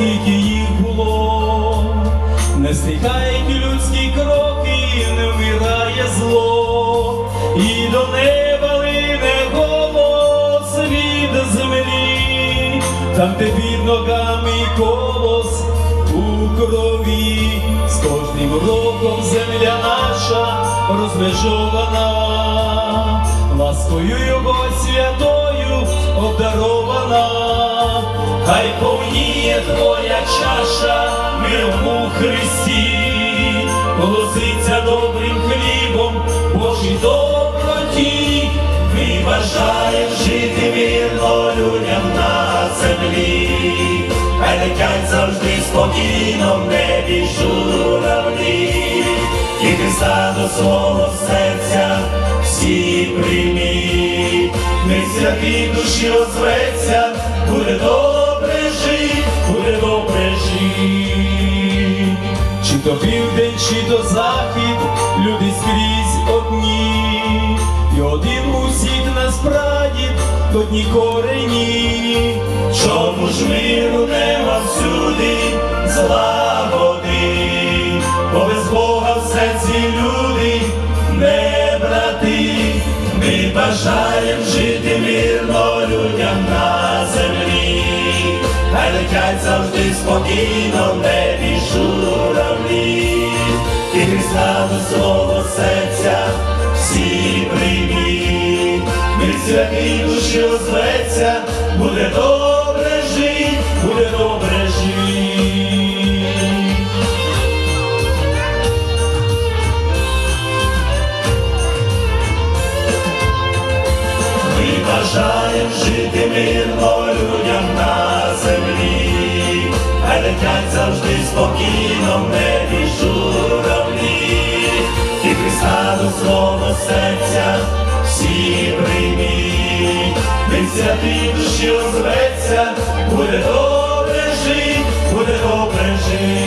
скільки їх було, не стихають людські кроки, не вмирає зло, і до неба лине голос від землі, там, де під ногами колос у крові, з кожним роком земля наша розмежована, ласкою його святою обдарована, хай повніє твоя чаша Христі, голоситься добрим хлібом Божій доброті, ми бажаємо жити вірно людям на землі, хай летять завжди спокійно в небі журавлі, і Христа до свого серця всі прийміть, не святий душі озветься, буде добре То південь, чи то захід, люди скрізь одні, і один усіх нас прадід, одні корені. Чому ж миру нема всюди? Злагоди, бо без Бога в серці люди не брати, ми бажаємо жити мирно людям на землі, хай летять завжди спокійно в небі журавлі, до свого серця всі прийміть, ми святій душі озветься, буде добре жить, буде добре жить. Ми бажаємо жити мирно людям на землі, хай летять завжди спокійно свого серця всі прийміть, він святий душі озветься, буде добре жить, буде добре жить.